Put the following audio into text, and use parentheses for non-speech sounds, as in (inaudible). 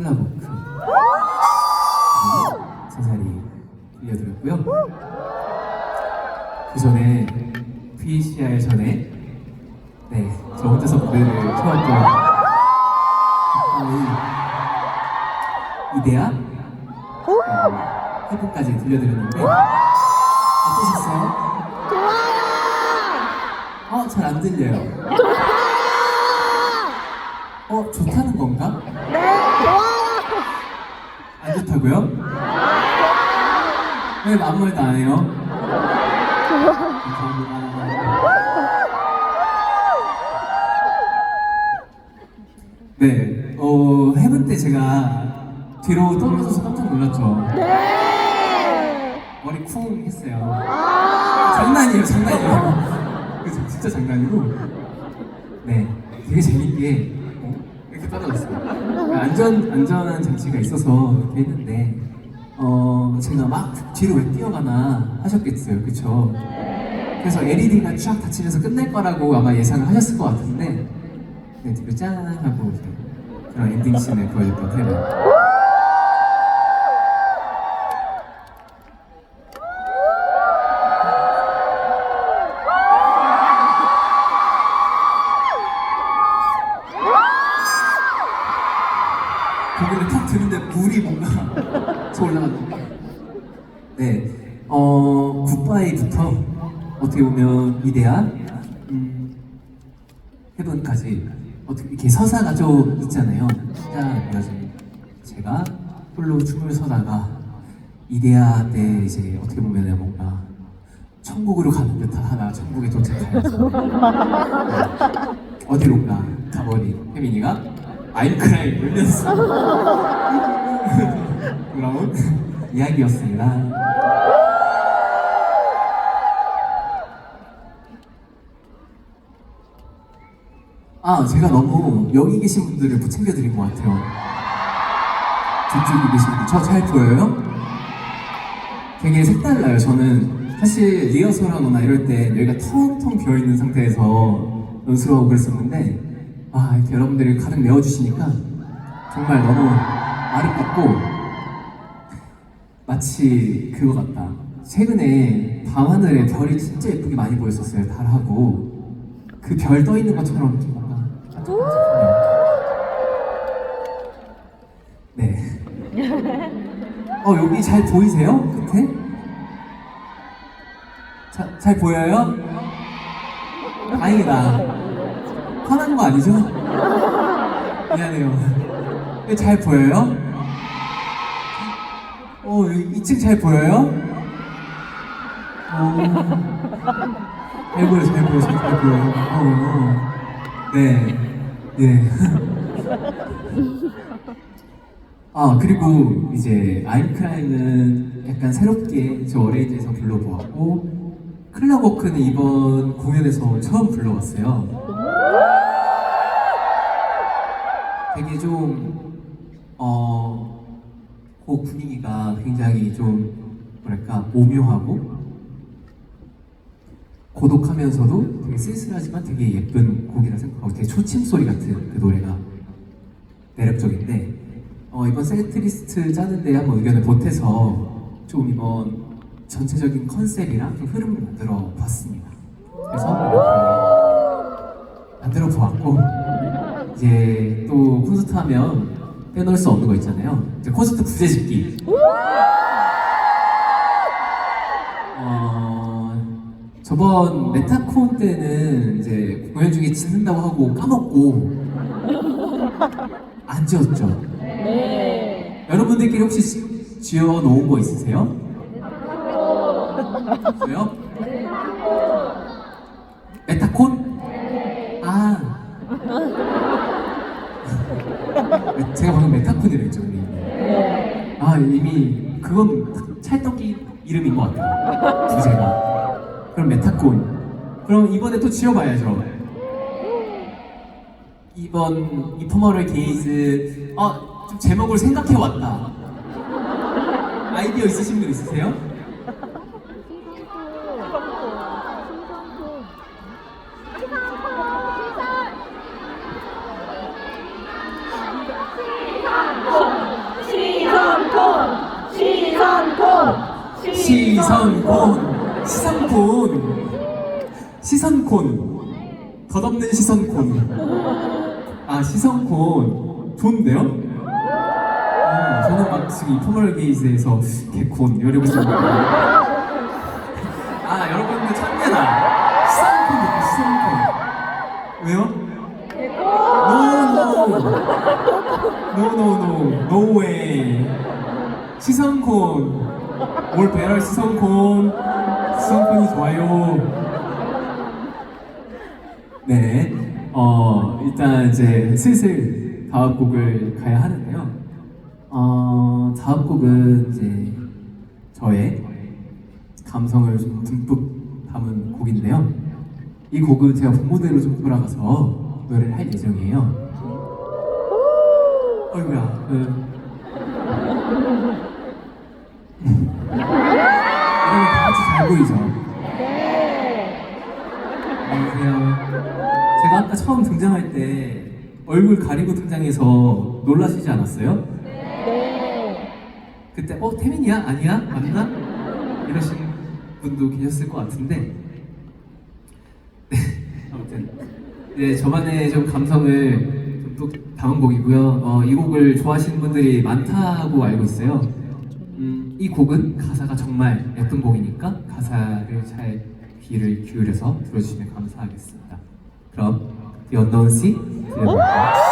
클라보크 제자리 들려드렸고요. 그 전에 VCR 전에 네, 저 혼자서 무대를 쳐왔던 이데아 어, 해부까지 들려드렸는데 어떠셨어요? 어, 잘 안 들려요. 어, 좋다는 건가? 안 좋다고요? 왜 아무 말도 안 해요? 네, 어, 해븐 때 제가 뒤로 떨어져서 깜짝 놀랐죠. 머리 쿵 했어요. 장난이에요, 장난이에요. 그죠, 진짜 장난이고. 네, 되게 재밌게 떨어졌어요. 안전 안전한 장치가 있어서 이렇게 했는데, 어 제가 막 뒤로 왜 뛰어가나 하셨겠어요, 그렇죠? 그래서 LED가 쫙 닫히면서 끝낼 거라고 아마 예상을 하셨을 것 같은데, 네, 뒤로 짠 하고 그런 엔딩 씬을 보여줬던 테러. 고개를 탁 드는데 물이 뭔가 (laughs) 저 올라가는 네, 어, 굿바이부터 어떻게 보면 이대한 음, 해븐까지 어떻게 이렇게 서사가 좀 있잖아요. 시작 이어진 제가 홀로 춤을 서다가 이데아 때 이제 어떻게 보면 뭔가 천국으로 가는 듯한 하나 천국에 도착하여서 (laughs) 네, 어디론가 가버린 혜민이가 아이크라이 울면서 돌아온 이야기였습니다. 아, 제가 너무 여기 계신 분들을 못 챙겨드린 것 같아요. 저쪽에 계신 분들, 저 잘 보여요? 되게 색달라요. 저는 사실 리허설하거나 이럴 때 여기가 텅텅 비어있는 상태에서 연습을 하고 그랬었는데, 아, 이렇게 여러분들이 가득 메워주시니까 정말 너무 아름답고, 마치 그거 같다. 최근에 밤하늘에 별이 진짜 예쁘게 많이 보였었어요. 달하고. 그 별 떠 있는 것처럼 이렇게 뭔가. 네. 어 여기 잘 보이세요? 끝에? 자, 잘 보여요? 다행이다. 화난 거 아니죠? 미안해요. 네, 잘 보여요? 어, 여기 2층 잘 보여요? 어. 잘 보여, 잘 보여, 잘 보여. 어, 어. 네, 네. 아 그리고 이제 아임크라이는 약간 새롭게 저 어레인지에서 불러보았고 클라워크는 이번 공연에서 처음 불러봤어요. 되게 좀 어, 그 분위기가 굉장히 좀 뭐랄까 오묘하고 고독하면서도 되게 쓸쓸하지만 되게 예쁜 곡이라 생각하고 되게 초침 소리 같은 그 노래가 매력적인데 어, 이번 세트리스트 짜는데 한번 의견을 보태서 좀 이번 전체적인 컨셉이랑 좀 흐름을 만들어 봤습니다. 그래서 이렇게 만들어 보았고 이제 또 콘서트 하면 빼놓을 수 없는 거 있잖아요. 이제 콘서트 부재짓기. 어, 저번 메타콘 때는 이제 공연 중에 짓는다고 하고 까먹고 안 지었죠. 네. 여러분들끼리 혹시 지- 지어 놓은 거 있으세요? 있어요? 메타콘? 아. 제가 방금 메타콘이라 했죠, 우리. 아, 이미 그건 찰떡이 이름인 것 같아요. 주제가. 그럼 메타콘. 그럼 이번에 또 지어봐야죠. 이번 이퍼머럴 게이즈 어, 좀 제목을 생각해 왔다. 아이디어 있으신 분 있으세요? 시선 시선콘 시선콘 시선콘 덧없는 시선콘 아 시선콘 좋은데요? 어, 저는 막 지금 이퍼멀 게이즈에서 개콘 이러고 있었는데 아 여러분들 참견아 시선콘 시선콘 왜요? 노노 노노노 노웨이. 시선콘 올 배럴 시선콘 시선콘이 좋아요 네, 어 일단 이제 슬슬 다음 곡을 가야 하는데요. 어 다음 곡은 이제 저의 감성을 좀 듬뿍 담은 곡인데요. 이 곡은 제가 본무대로 좀 돌아가서 노래를 할 예정이에요. 어이구야, 그 여러분 다 같이 잘 보이죠? 안녕하세요. 제가 아까 처음 등장할 때 얼굴 가리고 등장해서 놀라시지 않았어요? 네. 그때 어 태민이야? 아니야? 맞나? 이러신 분도 계셨을 것 같은데 네, 아무튼 네 저만의 좀 감성을 좀또 담은 곡이고요. 어, 이 곡을 좋아하시는 분들이 많다고 알고 있어요. 음, 이 곡은 가사가 정말 예쁜 곡이니까 가사를 잘 귀를 기울여서 들어주시면 감사하겠습니다. 그럼 The Unknown Sea 들려볼까요?